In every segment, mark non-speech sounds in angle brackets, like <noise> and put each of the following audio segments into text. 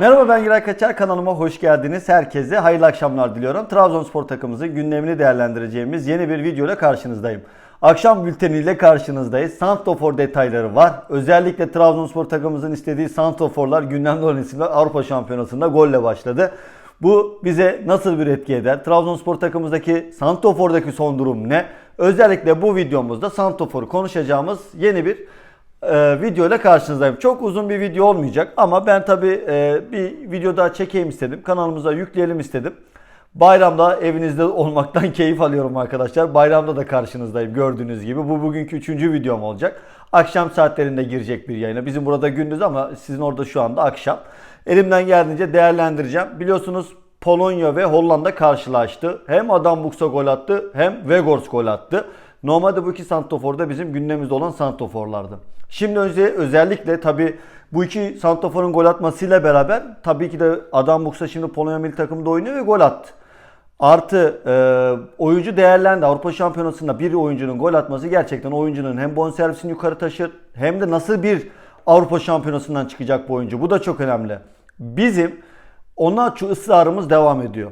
Merhaba ben Giray Kaçar kanalıma hoş geldiniz. Herkese hayırlı akşamlar diliyorum. Trabzonspor takımımızın gündemini değerlendireceğimiz yeni bir video ile karşınızdayım. Akşam bülteniyle karşınızdayız. Santofor detayları var. Özellikle Trabzonspor takımımızın istediği Santoforlar gündemde olan isimler Avrupa Şampiyonası'nda golle başladı. Bu bize nasıl bir etki eder? Trabzonspor takımımızdaki Santofor'daki son durum ne? Özellikle bu videomuzda Santofor'u konuşacağımız yeni bir e, video ile karşınızdayım. Çok uzun bir video olmayacak ama ben tabi bir video daha çekeyim istedim. Kanalımıza yükleyelim istedim. Bayramda evinizde olmaktan <laughs> keyif alıyorum arkadaşlar. Bayramda da karşınızdayım gördüğünüz gibi. Bu bugünkü üçüncü videom olacak. Akşam saatlerinde girecek bir yayına. Bizim burada gündüz ama sizin orada şu anda akşam. Elimden geldiğince değerlendireceğim. Biliyorsunuz Polonya ve Hollanda karşılaştı. Hem Adam Buksa gol attı hem Vegors gol attı. Normalde bu iki santofor da bizim gündemimizde olan santoforlardı. Şimdi önce özellikle tabi bu iki santoforun gol atmasıyla beraber tabii ki de Adam Buksa şimdi Polonya milli takımında oynuyor ve gol attı. Artı e, oyuncu değerlendi. Avrupa Şampiyonası'nda bir oyuncunun gol atması gerçekten oyuncunun hem bonservisini yukarı taşır hem de nasıl bir Avrupa Şampiyonası'ndan çıkacak bu oyuncu. Bu da çok önemli. Bizim Onaçu ısrarımız devam ediyor.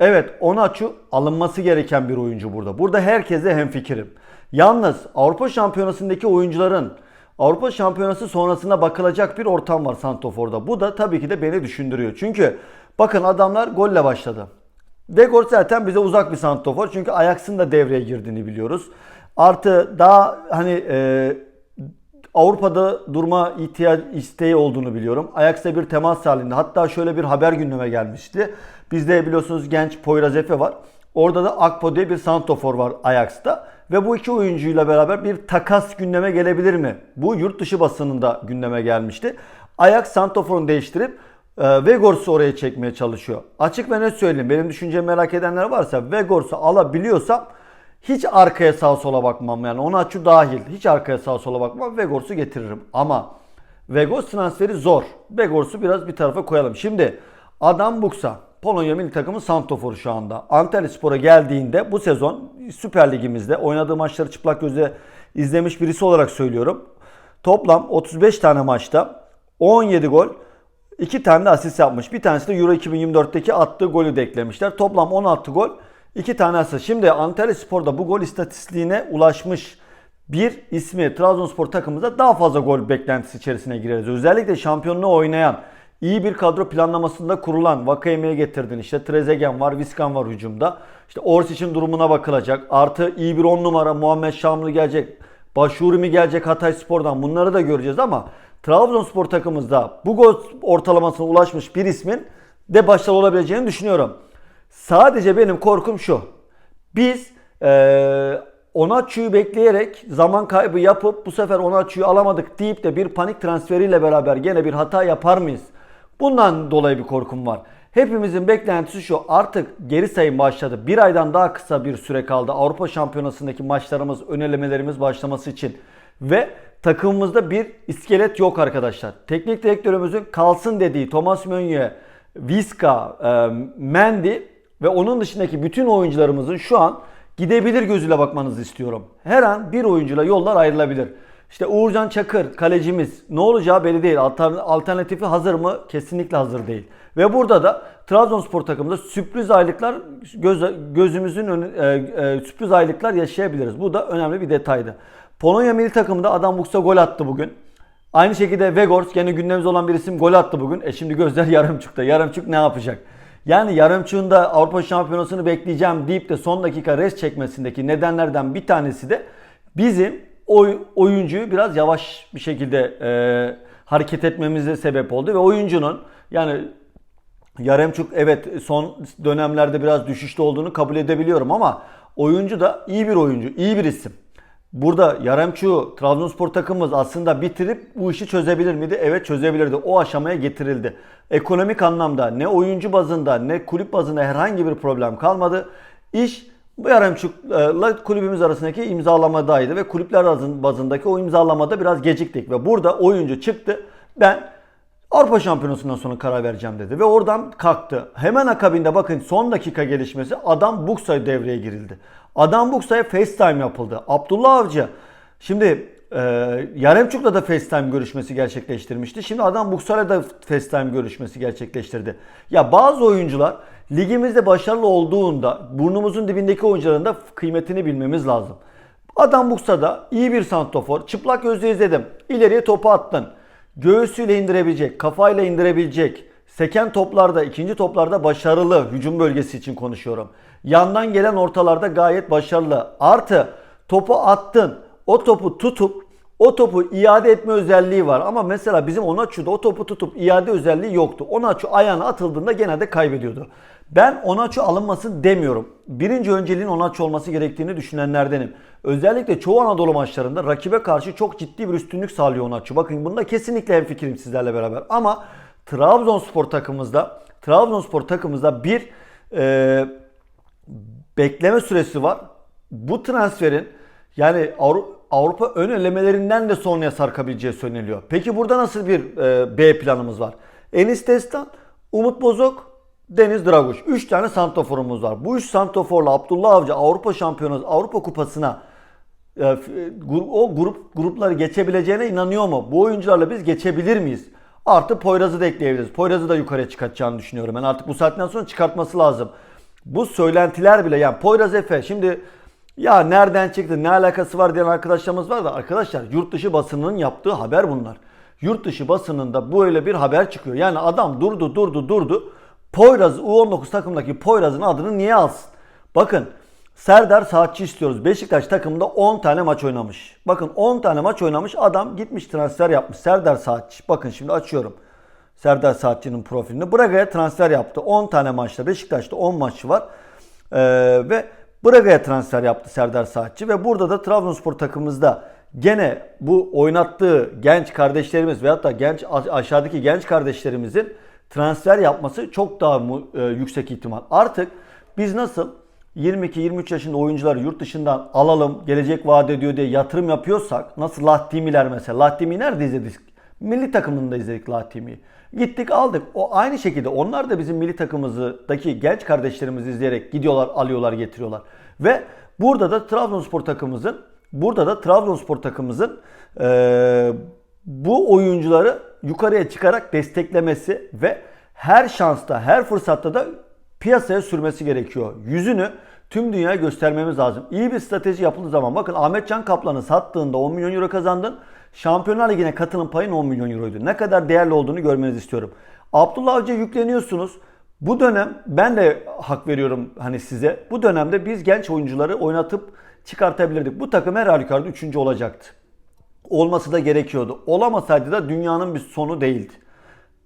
Evet Onaçu alınması gereken bir oyuncu burada. Burada herkese hemfikirim. Yalnız Avrupa Şampiyonası'ndaki oyuncuların Avrupa Şampiyonası sonrasında bakılacak bir ortam var Santofor'da. Bu da tabii ki de beni düşündürüyor. Çünkü bakın adamlar golle başladı. Vegor zaten bize uzak bir santofor. Çünkü Ajax'ın da devreye girdiğini biliyoruz. Artı daha hani e, Avrupa'da durma ihtiyaç isteği olduğunu biliyorum. Ajax'la bir temas halinde. Hatta şöyle bir haber gündeme gelmişti. Bizde biliyorsunuz genç Poyraz Efe var. Orada da Akpo diye bir santofor var Ajax'ta. Ve bu iki oyuncuyla beraber bir takas gündeme gelebilir mi? Bu yurt dışı basınında gündeme gelmişti. Ajax santoforunu değiştirip e, Vegors'u oraya çekmeye çalışıyor. Açık ve net söyleyeyim. Benim düşüncemi merak edenler varsa Vegors'u alabiliyorsam hiç arkaya sağa sola bakmam yani ona açı dahil. Hiç arkaya sağa sola bakmam. Vegors'u getiririm. Ama Vegors transferi zor. Vegors'u biraz bir tarafa koyalım. Şimdi Adam Buksa Polonya milli takımı santoforu şu anda. Antalya Spor'a geldiğinde bu sezon Süper Ligimizde oynadığı maçları çıplak gözle izlemiş birisi olarak söylüyorum. Toplam 35 tane maçta 17 gol, 2 tane de asist yapmış. Bir tanesi de Euro 2024'teki attığı golü de eklemişler. Toplam 16 gol, 2 tane asist. Şimdi Antalya Spor'da bu gol istatistiğine ulaşmış bir ismi Trabzonspor takımımıza daha fazla gol beklentisi içerisine gireriz. Özellikle şampiyonluğu oynayan, iyi bir kadro planlamasında kurulan Vakayeme'ye getirdin. İşte Trezeguet var, Viskan var hücumda. İşte Orsic'in durumuna bakılacak. Artı iyi bir 10 numara Muhammed Şamlı gelecek. Başvuru mi gelecek Hatay Spor'dan bunları da göreceğiz ama Trabzonspor takımımızda bu gol ortalamasına ulaşmış bir ismin de başarılı olabileceğini düşünüyorum. Sadece benim korkum şu. Biz ee, Onaçu'yu bekleyerek zaman kaybı yapıp bu sefer Onaçu'yu alamadık deyip de bir panik transferiyle beraber gene bir hata yapar mıyız? Bundan dolayı bir korkum var. Hepimizin beklentisi şu artık geri sayım başladı. Bir aydan daha kısa bir süre kaldı Avrupa Şampiyonası'ndaki maçlarımız, önelemelerimiz başlaması için. Ve takımımızda bir iskelet yok arkadaşlar. Teknik direktörümüzün kalsın dediği Thomas Meunier, Viska, e, Mendy ve onun dışındaki bütün oyuncularımızın şu an gidebilir gözüyle bakmanızı istiyorum. Her an bir oyuncuyla yollar ayrılabilir. İşte Uğurcan Çakır kalecimiz ne olacağı belli değil. Alternatifi hazır mı? Kesinlikle hazır değil. Ve burada da Trabzonspor takımında sürpriz aylıklar göz, gözümüzün önü, e, e, sürpriz aylıklar yaşayabiliriz. Bu da önemli bir detaydı. Polonya milli takımında Adam Buksa gol attı bugün. Aynı şekilde Vegors gene gündemimizde olan bir isim gol attı bugün. E şimdi gözler <laughs> Yarımçuk'ta. Yarımçuk ne yapacak? Yani Yarımçuk'un da Avrupa Şampiyonası'nı bekleyeceğim deyip de son dakika res çekmesindeki nedenlerden bir tanesi de bizim oy, oyuncuyu biraz yavaş bir şekilde e, hareket etmemize sebep oldu ve oyuncunun yani Yaremçuk evet son dönemlerde biraz düşüşte olduğunu kabul edebiliyorum ama oyuncu da iyi bir oyuncu, iyi bir isim. Burada Yaremçuk'u Trabzonspor takımımız aslında bitirip bu işi çözebilir miydi? Evet çözebilirdi. O aşamaya getirildi. Ekonomik anlamda ne oyuncu bazında ne kulüp bazında herhangi bir problem kalmadı. İş bu Yaremçuk'la kulübümüz arasındaki imzalamadaydı ve kulüpler bazındaki o imzalamada biraz geciktik ve burada oyuncu çıktı. Ben Avrupa Şampiyonası'ndan sonra karar vereceğim dedi ve oradan kalktı. Hemen akabinde bakın son dakika gelişmesi Adam Buksa'ya devreye girildi. Adam Buksa'ya FaceTime yapıldı. Abdullah Avcı şimdi e, Yaremçuk'la da FaceTime görüşmesi gerçekleştirmişti. Şimdi Adam Buksa'yla da FaceTime görüşmesi gerçekleştirdi. Ya bazı oyuncular ligimizde başarılı olduğunda burnumuzun dibindeki oyuncuların da kıymetini bilmemiz lazım. Adam Buksa'da iyi bir santofor. Çıplak gözle izledim. İleriye topu attın. Göğsüyle indirebilecek, kafayla indirebilecek. Seken toplarda, ikinci toplarda başarılı. Hücum bölgesi için konuşuyorum. Yandan gelen ortalarda gayet başarılı. Artı topu attın. O topu tutup o topu iade etme özelliği var. Ama mesela bizim Onaçu'da o topu tutup iade özelliği yoktu. Onaçu ayağına atıldığında genelde kaybediyordu. Ben Onaçu alınmasın demiyorum. Birinci önceliğin Onaçu olması gerektiğini düşünenlerdenim. Özellikle çoğu Anadolu maçlarında rakibe karşı çok ciddi bir üstünlük sağlıyor Onaçu. Bakın bunda kesinlikle hemfikirim sizlerle beraber. Ama Trabzonspor takımımızda Trabzonspor takımımızda bir e, bekleme süresi var. Bu transferin yani Avru- Avrupa ön elemelerinden de sonraya sarkabileceği söyleniliyor. Peki burada nasıl bir e, B planımız var? Enis Destan, Umut Bozok, Deniz Draguş. 3 tane santoforumuz var. Bu 3 santoforla Abdullah Avcı Avrupa Şampiyonası Avrupa Kupası'na e, gru- o grup grupları geçebileceğine inanıyor mu? Bu oyuncularla biz geçebilir miyiz? Artı Poyraz'ı da ekleyebiliriz. Poyraz'ı da yukarıya çıkartacağını düşünüyorum. Ben artık bu saatten sonra çıkartması lazım. Bu söylentiler bile yani Poyraz Efe şimdi ya nereden çıktı ne alakası var diyen arkadaşlarımız var da arkadaşlar yurt dışı basınının yaptığı haber bunlar. Yurt dışı basınında böyle bir haber çıkıyor. Yani adam durdu durdu durdu. Poyraz U19 takımdaki Poyraz'ın adını niye alsın? Bakın Serdar Saatçi istiyoruz. Beşiktaş takımında 10 tane maç oynamış. Bakın 10 tane maç oynamış. Adam gitmiş transfer yapmış. Serdar Saatçi. Bakın şimdi açıyorum. Serdar Saatçı'nın profilini. Braga'ya transfer yaptı. 10 tane maçta. Beşiktaş'ta 10 maçı var. Ee, ve Braga'ya transfer yaptı Serdar Saatçi. Ve burada da Trabzonspor takımımızda gene bu oynattığı genç kardeşlerimiz veyahut da genç aşağıdaki genç kardeşlerimizin transfer yapması çok daha e, yüksek ihtimal. Artık biz nasıl 22-23 yaşında oyuncuları yurt dışından alalım, gelecek vaat ediyor diye yatırım yapıyorsak, nasıl Lahtimiler mesela, Lahtimi nerede izledik? Milli takımında izledik Lahtimi'yi. Gittik aldık. O aynı şekilde onlar da bizim milli takımımızdaki genç kardeşlerimizi izleyerek gidiyorlar, alıyorlar, getiriyorlar. Ve burada da Trabzonspor takımımızın burada da Trabzonspor takımımızın eee, bu oyuncuları yukarıya çıkarak desteklemesi ve her şansta, her fırsatta da piyasaya sürmesi gerekiyor. Yüzünü tüm dünyaya göstermemiz lazım. İyi bir strateji yapıldığı zaman bakın Ahmet Can Kaplan'ı sattığında 10 milyon euro kazandın. Şampiyonlar Ligi'ne katılım payın 10 milyon euroydu. Ne kadar değerli olduğunu görmenizi istiyorum. Abdullah Avcı'ya yükleniyorsunuz. Bu dönem ben de hak veriyorum hani size. Bu dönemde biz genç oyuncuları oynatıp çıkartabilirdik. Bu takım her halükarda 3. olacaktı olması da gerekiyordu. Olamasaydı da dünyanın bir sonu değildi.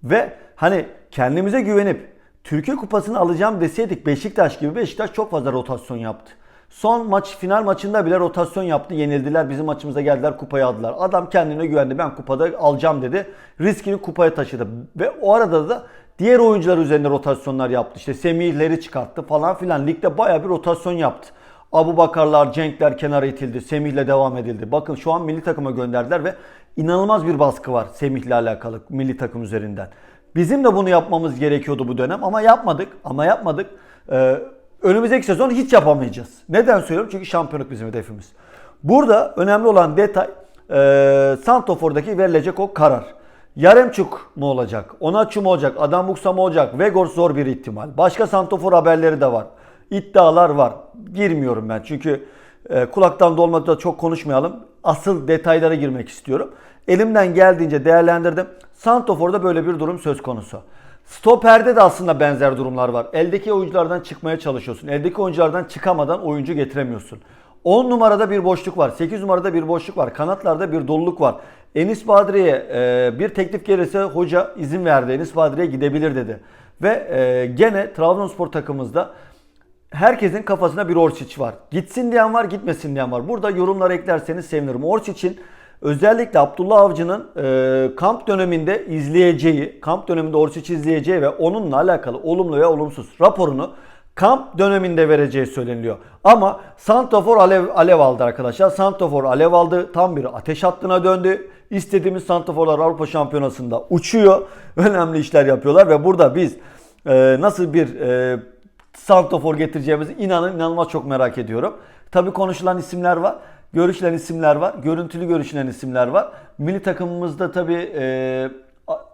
Ve hani kendimize güvenip Türkiye Kupası'nı alacağım deseydik Beşiktaş gibi Beşiktaş çok fazla rotasyon yaptı. Son maç final maçında bile rotasyon yaptı. Yenildiler. Bizim maçımıza geldiler kupayı aldılar. Adam kendine güvendi. Ben kupada alacağım dedi. Riskini kupaya taşıdı. Ve o arada da diğer oyuncular üzerinde rotasyonlar yaptı. İşte Semih'leri çıkarttı falan filan. Ligde baya bir rotasyon yaptı. Abu Bakarlar, Cenkler kenara itildi. Semih'le devam edildi. Bakın şu an milli takıma gönderdiler ve inanılmaz bir baskı var Semih'le alakalı milli takım üzerinden. Bizim de bunu yapmamız gerekiyordu bu dönem ama yapmadık. Ama yapmadık. Ee, önümüzdeki sezon hiç yapamayacağız. Neden söylüyorum? Çünkü şampiyonluk bizim hedefimiz. Burada önemli olan detay e, Santofor'daki verilecek o karar. Yaremçuk mu olacak? Onaçu mu olacak? Adam Buksa mı olacak? Vegor zor bir ihtimal. Başka Santofor haberleri de var. İddialar var. Girmiyorum ben çünkü e, kulaktan dolmadı da çok konuşmayalım. Asıl detaylara girmek istiyorum. Elimden geldiğince değerlendirdim. Santofor'da böyle bir durum söz konusu. Stoper'de de aslında benzer durumlar var. Eldeki oyunculardan çıkmaya çalışıyorsun. Eldeki oyunculardan çıkamadan oyuncu getiremiyorsun. 10 numarada bir boşluk var. 8 numarada bir boşluk var. Kanatlarda bir doluluk var. Enis Badri'ye e, bir teklif gelirse hoca izin verdi. Enis Badri'ye gidebilir dedi. Ve e, gene Trabzonspor takımımızda herkesin kafasında bir Orsic var. Gitsin diyen var, gitmesin diyen var. Burada yorumlar eklerseniz sevinirim. Orsic'in özellikle Abdullah Avcı'nın e, kamp döneminde izleyeceği, kamp döneminde Orsic izleyeceği ve onunla alakalı olumlu ve olumsuz raporunu kamp döneminde vereceği söyleniliyor. Ama Santofor alev, alev aldı arkadaşlar. Santofor alev aldı. Tam bir ateş hattına döndü. İstediğimiz Santoforlar Avrupa Şampiyonası'nda uçuyor. Önemli işler yapıyorlar ve burada biz e, nasıl bir e, Santofor getireceğimizi inanın inanılmaz çok merak ediyorum. Tabii konuşulan isimler var. görüşülen isimler var. Görüntülü görüşülen isimler var. Milli takımımızda tabii e,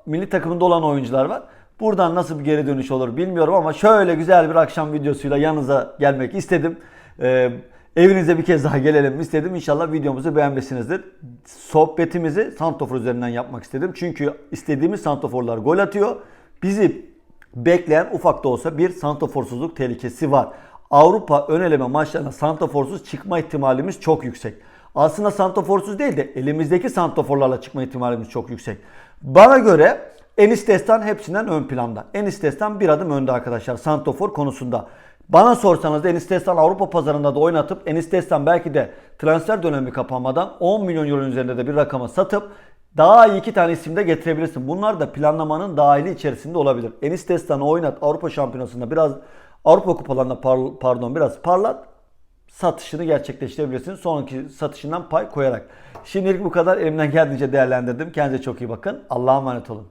milli takımında olan oyuncular var. Buradan nasıl bir geri dönüş olur bilmiyorum ama şöyle güzel bir akşam videosuyla yanınıza gelmek istedim. E, evinize bir kez daha gelelim istedim. İnşallah videomuzu beğenmişsinizdir. Sohbetimizi Santofor üzerinden yapmak istedim. Çünkü istediğimiz Santoforlar gol atıyor. Bizi bekleyen ufak da olsa bir santraforsuzluk tehlikesi var. Avrupa ön eleme maçlarına santraforsuz çıkma ihtimalimiz çok yüksek. Aslında santraforsuz değil de elimizdeki santraforlarla çıkma ihtimalimiz çok yüksek. Bana göre Enis Destan hepsinden ön planda. Enis Destan bir adım önde arkadaşlar santrafor konusunda. Bana sorsanız Enis Destan Avrupa pazarında da oynatıp Enis Destan belki de transfer dönemi kapanmadan 10 milyon euro üzerinde de bir rakama satıp daha iyi iki tane isim de getirebilirsin. Bunlar da planlamanın dahili içerisinde olabilir. Enis Destan'ı oynat Avrupa Şampiyonası'nda biraz Avrupa kupalarında par- pardon biraz parlat satışını gerçekleştirebilirsin. Sonraki satışından pay koyarak. Şimdilik bu kadar elimden geldiğince değerlendirdim. Kendinize çok iyi bakın. Allah'a emanet olun.